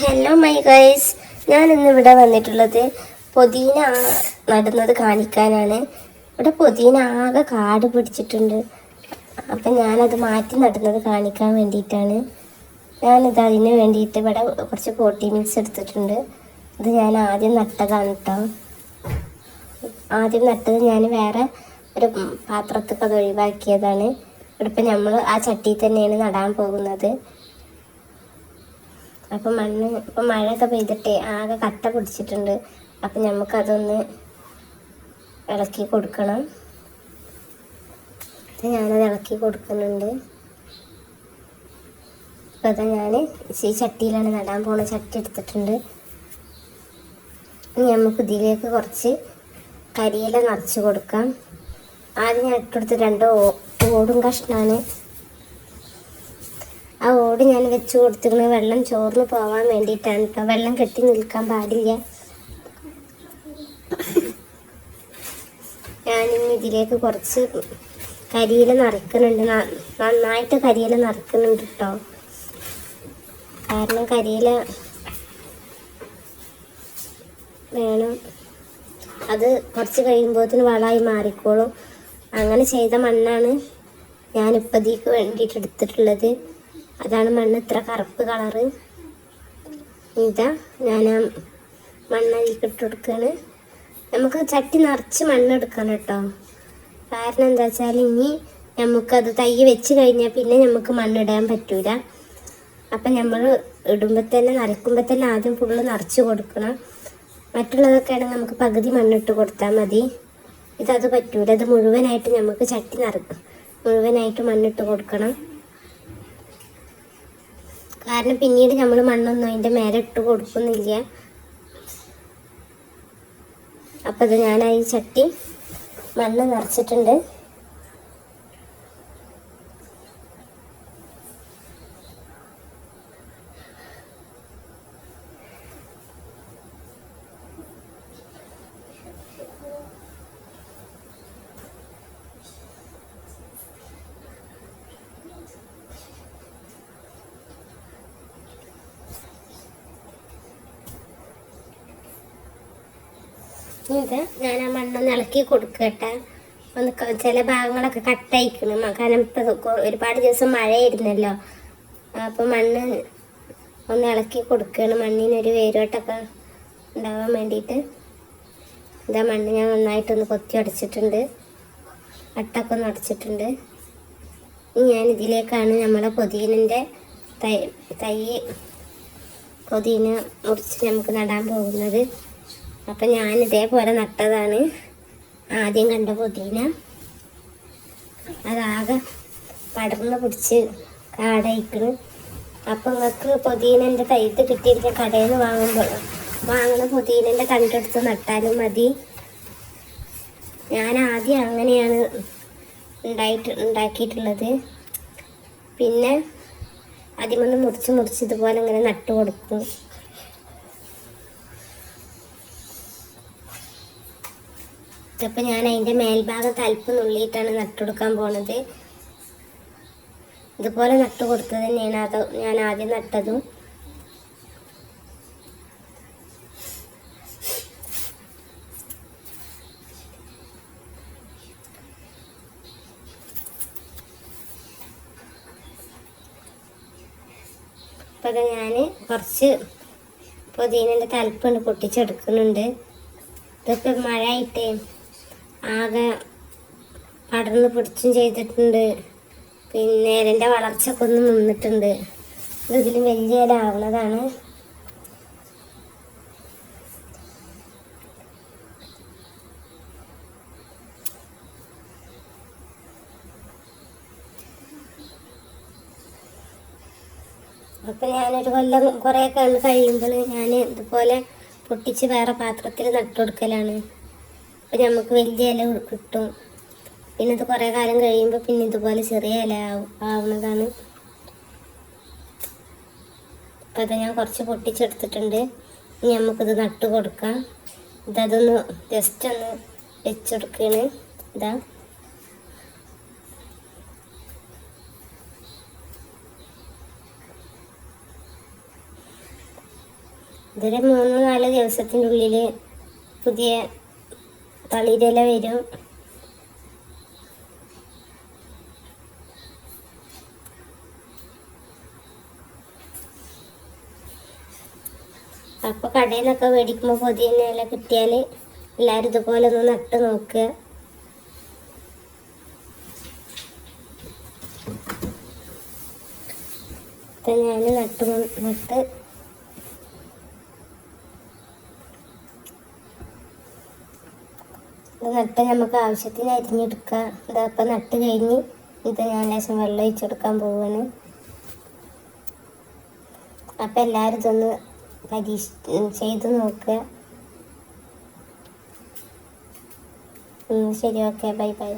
Hello my guys ഞാൻ ഇന്ന് ഇവിടെ വന്നിട്ടുള്ളത് പുതിന നടുന്നത് കാണിക്കാനാണ്. ഇവിടെ പുതിന ആകെ കാട് പിടിച്ചിട്ടുണ്ട്. അപ്പം ഞാനത് മാറ്റി നടുന്നത് കാണിക്കാൻ വേണ്ടിയിട്ടാണ്. ഞാനിത് അതിന് വേണ്ടിയിട്ട് ഇവിടെ കുറച്ച് പോട്ടി മിക്സ് എടുത്തിട്ടുണ്ട്. ഇത് ഞാൻ ആദ്യം നട്ടതാണ് കേട്ടോ ആദ്യം നട്ടത് ഞാൻ വേറെ ഒരു പാത്രത്തൊക്കെ അത് ഒഴിവാക്കിയതാണ്. ഇവിടെ ഇപ്പം നമ്മൾ ആ ചട്ടിയിൽ തന്നെയാണ് നടാൻ പോകുന്നത്. അപ്പം മണ്ണ് ഇപ്പം മഴയൊക്കെ പെയ്തിട്ട് ആകെ കട്ട പിടിച്ചിട്ടുണ്ട്. അപ്പം നമുക്കതൊന്ന് ഇളക്കി കൊടുക്കണം. ഞാനത് ഇളക്കി കൊടുക്കുന്നുണ്ട്. ഇപ്പം അതാ ഞാൻ ഈ ചട്ടിയിലാണ് നടാൻ പോണ ചട്ടി എടുത്തിട്ടുണ്ട്. ഇനി നമുക്ക് ഇതിലേക്ക് കുറച്ച് കരിയില നിറച്ച് കൊടുക്കാം. ആദ്യം ഞാൻ ഇട്ടെടുത്ത് രണ്ട് ഓടും കഷ്ണമാണ് ഓട് ഞാൻ വെച്ച് കൊടുത്തിരുന്നത് വെള്ളം ചോർന്ന് പോവാൻ വേണ്ടിയിട്ടാണ് കേട്ടോ വെള്ളം കെട്ടി നിൽക്കാൻ പാടില്ല. ഞാനിന്ന് ഇതിലേക്ക് കുറച്ച് കരിയില നിറക്കുന്നുണ്ട്. നന്നായിട്ട് കരിയില നിറക്കുന്നുണ്ട് കേട്ടോ കാരണം കരിയില വേണം. അത് കുറച്ച് കഴിയുമ്പോഴത്തേന് വളമായി മാറിക്കോളും. അങ്ങനെ ചെയ്ത മണ്ണാണ് ഞാനിപ്പതിക്ക് വേണ്ടിയിട്ട് എടുത്തിട്ടുള്ളത്. അതാണ് മണ്ണ് ഇത്ര കറുപ്പ് കളറ്. ഇതാ ഞാൻ ആ മണ്ണ് അതിലേക്ക് ഇട്ട് കൊടുക്കുകയാണ് നമുക്ക് ചട്ടി നിറച്ച് മണ്ണ് എടുക്കണം കേട്ടോ. കാരണം എന്താ വെച്ചാൽ ഇനി നമുക്കത് തൈ വെച്ച് കഴിഞ്ഞാൽ പിന്നെ നമുക്ക് മണ്ണിടാൻ പറ്റൂല. അപ്പം നമ്മൾ ഇടുമ്പോൾ തന്നെ നനയ്ക്കുമ്പോൾ തന്നെ ആദ്യം ഫുള്ള് നിറച്ച് കൊടുക്കണം. മറ്റുള്ളതൊക്കെ ആണെങ്കിൽ നമുക്ക് പകുതി മണ്ണിട്ട് കൊടുത്താൽ മതി. ഇതത് പറ്റൂല. അത് മുഴുവനായിട്ട് നമുക്ക് ചട്ടി നിറക്കും മുഴുവനായിട്ട് മണ്ണിട്ട് കൊടുക്കണം. കാരണം പിന്നീട് നമ്മൾ മണ്ണൊന്നും അതിന്റെ മേലെ ഇട്ട് കൊടുക്കുന്നില്ല. അപ്പോൾ ഇത് ഞാൻ ചട്ടി മണ്ണ് നിറച്ചിട്ടുണ്ട്. ഇത് ഞാൻ ആ മണ്ണൊന്ന് ഇളക്കി കൊടുക്കട്ടെ. ഒന്ന് ചില ഭാഗങ്ങളൊക്കെ കട്ടയിക്കണം. കാരണം ഇപ്പം ഒരുപാട് ദിവസം മഴയായിരുന്നല്ലോ. അപ്പോൾ മണ്ണ് ഒന്ന് ഇളക്കി കൊടുക്കുകയാണ് മണ്ണിനൊരു വേരോട്ടൊക്കെ ഉണ്ടാവാൻ വേണ്ടിയിട്ട്. ഇതാ മണ്ണ് ഞാൻ നന്നായിട്ടൊന്ന് കൊത്തി അടച്ചിട്ടുണ്ട്. അട്ടൊക്കെ ഒന്ന് അടച്ചിട്ടുണ്ട്. ഞാൻ ഇതിലേക്കാണ് നമ്മളെ പൊതിയനിന്റെ തൈ തൈ പൊതിന മുറിച്ച് നമുക്ക് നടാൻ പോകുന്നത്. അപ്പം ഞാൻ ഇതേപോലെ നട്ടതാണ്. ആദ്യം കണ്ട പുതിന. അതാകെ പടർന്ന് പിടിച്ച് കാടയിക്കണ് അപ്പം നിങ്ങൾക്ക് പുതിനന്റെ തൈത്ത് കിട്ടിയിരിക്കുക കടയിൽ നിന്ന് വാങ്ങുമ്പോൾ വാങ്ങുന്ന പുതിനന്റെ കണ്ടെടുത്ത് നട്ടാലും മതി. ഞാൻ ആദ്യം അങ്ങനെയാണ് ഉണ്ടായിട്ട് ഉണ്ടാക്കിയിട്ടുള്ളത്. പിന്നെ അതിമൊന്ന് മുറിച്ച് മുറിച്ച് ഇതുപോലെ ഇങ്ങനെ നട്ടു കൊടുക്കും ഇപ്പം ഞാൻ അതിന്റെ മേൽഭാഗത്ത് അല്പം നുള്ളിയിട്ടാണ് നട്ടുകൊടുക്കാൻ പോണത്. ഇതുപോലെ നട്ടു കൊടുത്തത് തന്നെയാണ് അത് ഞാൻ ആദ്യം നട്ടതും. അപ്പോൾ അത് ഞാൻ കുറച്ച് പുതിയതിന്റെ തലപ്പുണ്ട് പൊട്ടിച്ചെടുക്കുന്നുണ്ട്. ഇതൊക്കെ മഴ ആയിട്ടേ ആകെ പടർന്ന് പിടിച്ചും ചെയ്തിട്ടുണ്ട്. പിന്നെ ഇതിന്റെ വളർച്ചയൊക്കെ ഒന്ന് നിന്നിട്ടുണ്ട്. ഇത് ഇതിലും വലിയ ഇലാവുന്നതാണ് അപ്പം ഞാനൊരു കൊല്ലം കുറേ കഴിയുമ്പോൾ ഞാൻ ഇതുപോലെ പൊട്ടിച്ച് വേറെ പാത്രത്തിൽ നട്ടുകൊടുക്കലാണ്. അപ്പം നമുക്ക് വലിയ ഇല കിട്ടും. പിന്നെ ഇത് കുറേ കാലം കഴിയുമ്പോൾ പിന്നെ ഇതുപോലെ ചെറിയ ഇല ആവുന്നതാണ്. അപ്പം അത് ഞാൻ കുറച്ച് പൊട്ടിച്ചെടുത്തിട്ടുണ്ട്. ഇനി നമുക്കിത് നട്ട് കൊടുക്കാം. ഇതൊന്ന് ജസ്റ്റ് ഒന്ന് വെച്ചെടുക്കുകയാണ് ഇതാ. ഇതൊരു മൂന്ന് നാല് ദിവസത്തിന്റെ ഉള്ളിൽ പുതിയ തളിരില വരും. അപ്പോൾ കടയിൽ നിന്നൊക്കെ മേടിക്കുമ്പോൾ പുതിയ ഇല കിട്ടിയാൽ ഇതുപോലെ ഒന്ന് നട്ട് നോക്കുക. ഇപ്പം ഞാൻ നട്ട് നട്ട് ഇത് നട്ട് നമുക്ക് ആവശ്യത്തിന് അരിഞ്ഞെടുക്കാം. ഇതാ ഇപ്പം നട്ട് കഴിഞ്ഞ് ഇത് ഞാൻ ലേശം വെള്ളം ഒഴിച്ചെടുക്കാൻ പോവാണ്. അപ്പം എല്ലാവരും ഇതൊന്ന് പരീക്ഷ ചെയ്ത് നോക്കുക ശരി ഓക്കെ ബൈ ബൈ.